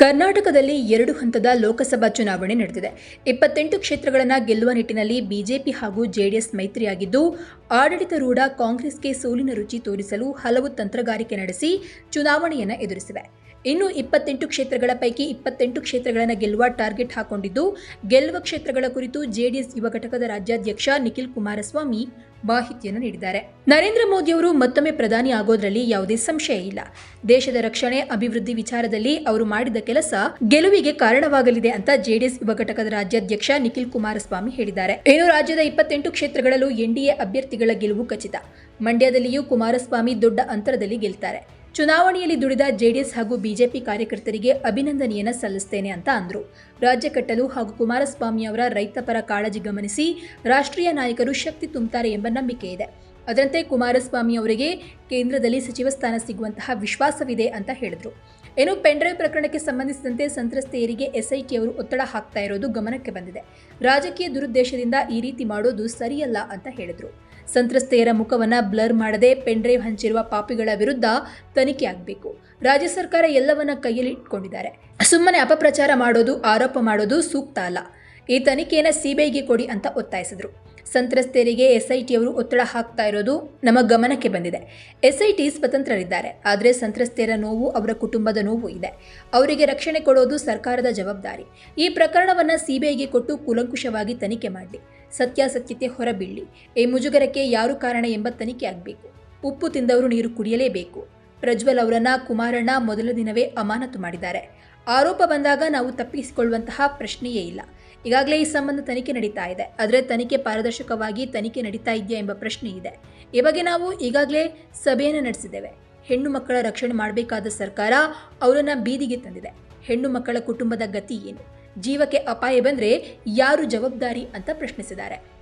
ಕರ್ನಾಟಕದಲ್ಲಿ ಎರಡು ಹಂತದ ಲೋಕಸಭಾ ಚುನಾವಣೆ ನಡೆದಿದೆ. ಇಪ್ಪತ್ತೆಂಟು ಕ್ಷೇತ್ರಗಳನ್ನು ಗೆಲ್ಲುವ ನಿಟ್ಟಿನಲ್ಲಿ ಬಿಜೆಪಿ ಹಾಗೂ ಜೆಡಿಎಸ್ ಮೈತ್ರಿಯಾಗಿದ್ದು ಆಡಳಿತಾರೂಢ ಕಾಂಗ್ರೆಸ್ಗೆ ಸೋಲಿನ ರುಚಿ ತೋರಿಸಲು ಹಲವು ತಂತ್ರಗಾರಿಕೆ ನಡೆಸಿ ಚುನಾವಣೆಯನ್ನು ಎದುರಿಸಿವೆ. ಇನ್ನು ಇಪ್ಪತ್ತೆಂಟು ಕ್ಷೇತ್ರಗಳ ಪೈಕಿ ಇಪ್ಪತ್ತೆಂಟು ಕ್ಷೇತ್ರಗಳನ್ನು ಗೆಲ್ಲುವ ಟಾರ್ಗೆಟ್ ಹಾಕೊಂಡಿದ್ದು, ಗೆಲ್ಲುವ ಕ್ಷೇತ್ರಗಳ ಕುರಿತು ಜೆಡಿಎಸ್ ಯುವ ಘಟಕದ ರಾಜ್ಯಾಧ್ಯಕ್ಷ ನಿಖಿಲ್ ಕುಮಾರಸ್ವಾಮಿ ಮಾಹಿತಿಯನ್ನು ನೀಡಿದ್ದಾರೆ. ನರೇಂದ್ರ ಮೋದಿಯವರು ಮತ್ತೊಮ್ಮೆ ಪ್ರಧಾನಿ ಆಗೋದ್ರಲ್ಲಿ ಯಾವುದೇ ಸಂಶಯ ಇಲ್ಲ. ದೇಶದ ರಕ್ಷಣೆ, ಅಭಿವೃದ್ಧಿ ವಿಚಾರದಲ್ಲಿ ಅವರು ಮಾಡಿದ ಕೆಲಸ ಗೆಲುವಿಗೆ ಕಾರಣವಾಗಲಿದೆ ಅಂತ ಜೆಡಿಎಸ್ ಯುವ ಘಟಕದ ರಾಜ್ಯಾಧ್ಯಕ್ಷ ನಿಖಿಲ್ ಕುಮಾರಸ್ವಾಮಿ ಹೇಳಿದ್ದಾರೆ. ಇನ್ನು ರಾಜ್ಯದ ಇಪ್ಪತ್ತೆಂಟು ಕ್ಷೇತ್ರಗಳಲ್ಲೂ ಎನ್ಡಿಎ ಅಭ್ಯರ್ಥಿಗಳ ಗೆಲುವು ಖಚಿತ. ಮಂಡ್ಯದಲ್ಲಿಯೂ ಕುಮಾರಸ್ವಾಮಿ ದೊಡ್ಡ ಅಂತರದಲ್ಲಿ ಗೆಲ್ತಾರೆ. ಚುನಾವಣೆಯಲ್ಲಿ ದುಡಿದ ಜೆಡಿಎಸ್ ಹಾಗೂ ಬಿಜೆಪಿ ಕಾರ್ಯಕರ್ತರಿಗೆ ಅಭಿನಂದನೆಯನ್ನು ಸಲ್ಲಿಸ್ತೇನೆ ಅಂತ ಅಂದರು. ರಾಜ್ಯ ಕಟ್ಟಲು ಹಾಗೂ ಕುಮಾರಸ್ವಾಮಿ ಅವರ ರೈತಪರ ಕಾಳಜಿ ಗಮನಿಸಿ ರಾಷ್ಟ್ರೀಯ ನಾಯಕರು ಶಕ್ತಿ ತುಂಬುತ್ತಾರೆ ಎಂಬ ನಂಬಿಕೆ ಇದೆ. ಅದರಂತೆ ಕುಮಾರಸ್ವಾಮಿ ಅವರಿಗೆ ಕೇಂದ್ರದಲ್ಲಿ ಸಚಿವ ಸ್ಥಾನ ಸಿಗುವಂತಹ ವಿಶ್ವಾಸವಿದೆ ಅಂತ ಹೇಳಿದ್ರು. ಏನು ಪೆಂಡ್ರೈವ್ ಪ್ರಕರಣಕ್ಕೆ ಸಂಬಂಧಿಸಿದಂತೆ ಸಂತ್ರಸ್ತೆಯರಿಗೆ ಎಸ್ಐಟಿ ಅವರು ಒತ್ತಡ ಹಾಕ್ತಾ ಇರೋದು ಗಮನಕ್ಕೆ ಬಂದಿದೆ. ರಾಜಕೀಯ ದುರುದ್ದೇಶದಿಂದ ಈ ರೀತಿ ಮಾಡೋದು ಸರಿಯಲ್ಲ ಅಂತ ಹೇಳಿದರು. ಸಂತ್ರಸ್ತೆಯರ ಮುಖವನ್ನ ಬ್ಲರ್ ಮಾಡದೆ ಪೆಂಡ್ರೈವ್ ಹಂಚಿರುವ ಪಾಪಿಗಳ ವಿರುದ್ಧ ತನಿಖೆ ಆಗಬೇಕು. ರಾಜ್ಯ ಸರ್ಕಾರ ಎಲ್ಲವನ್ನ ಕೈಯಲ್ಲಿ ಇಟ್ಕೊಂಡಿದ್ದಾರೆ. ಸುಮ್ಮನೆ ಅಪಪ್ರಚಾರ ಮಾಡೋದು, ಆರೋಪ ಮಾಡೋದು ಸೂಕ್ತ ಅಲ್ಲ. ಈ ತನಿಖೆಯನ್ನು ಸಿಬಿಐಗೆ ಕೊಡಿ ಅಂತ ಒತ್ತಾಯಿಸಿದ್ರು. ಸಂತ್ರಸ್ತೆಯರಿಗೆ ಎಸ್ಐಟಿಯವರು ಒತ್ತಡ ಹಾಕ್ತಾ ಇರೋದು ನಮ್ಮ ಗಮನಕ್ಕೆ ಬಂದಿದೆ. ಎಸ್ಐಟಿ ಸ್ವತಂತ್ರರಿದ್ದಾರೆ, ಆದರೆ ಸಂತ್ರಸ್ತೆಯರ ನೋವು ಅವರ ಕುಟುಂಬದ ನೋವು ಇದೆ. ಅವರಿಗೆ ರಕ್ಷಣೆ ಕೊಡೋದು ಸರ್ಕಾರದ ಜವಾಬ್ದಾರಿ. ಈ ಪ್ರಕರಣವನ್ನು ಸಿಬಿಐಗೆ ಕೊಟ್ಟು ಕೂಲಂಕುಷವಾಗಿ ತನಿಖೆ ಮಾಡಲಿ. ಸತ್ಯಾಸತ್ಯತೆ ಹೊರಬೀಳಿ ಈ ಮುಜುಗರಕ್ಕೆ ಯಾರು ಕಾರಣ ಎಂಬ ತನಿಖೆ ಆಗಬೇಕು. ಉಪ್ಪು ತಿಂದವರು ನೀರು ಕುಡಿಯಲೇಬೇಕು. ಪ್ರಜ್ವಲ್ ಅವರನ್ನ ಕುಮಾರಣ್ಣ ಮೊದಲ ದಿನವೇ ಅಮಾನತು ಮಾಡಿದ್ದಾರೆ. ಆರೋಪ ಬಂದಾಗ ನಾವು ತಪ್ಪಿಸಿಕೊಳ್ಳುವಂತಹ ಪ್ರಶ್ನೆಯೇ ಇಲ್ಲ. ಈಗಾಗಲೇ ಈ ಸಂಬಂಧ ತನಿಖೆ ನಡೀತಾ ಇದೆ. ಆದರೆ ತನಿಖೆ ಪಾರದರ್ಶಕವಾಗಿ ತನಿಖೆ ನಡೀತಾ ಇದೆಯಾ ಎಂಬ ಪ್ರಶ್ನೆ ಇದೆ. ಈ ಬಗ್ಗೆ ನಾವು ಈಗಾಗಲೇ ಸಭೆಯನ್ನು ನಡೆಸಿದ್ದೇವೆ. ಹೆಣ್ಣು ಮಕ್ಕಳ ರಕ್ಷಣೆ ಮಾಡಬೇಕಾದ ಸರ್ಕಾರ ಅವರನ್ನು ಬೀದಿಗೆ ತಂದಿದೆ. ಹೆಣ್ಣು ಮಕ್ಕಳ ಕುಟುಂಬದ ಗತಿ ಏನು? ಜೀವಕ್ಕೆ ಅಪಾಯ ಬಂದರೆ ಯಾರು ಜವಾಬ್ದಾರಿ ಅಂತ ಪ್ರಶ್ನಿಸಿದ್ದಾರೆ.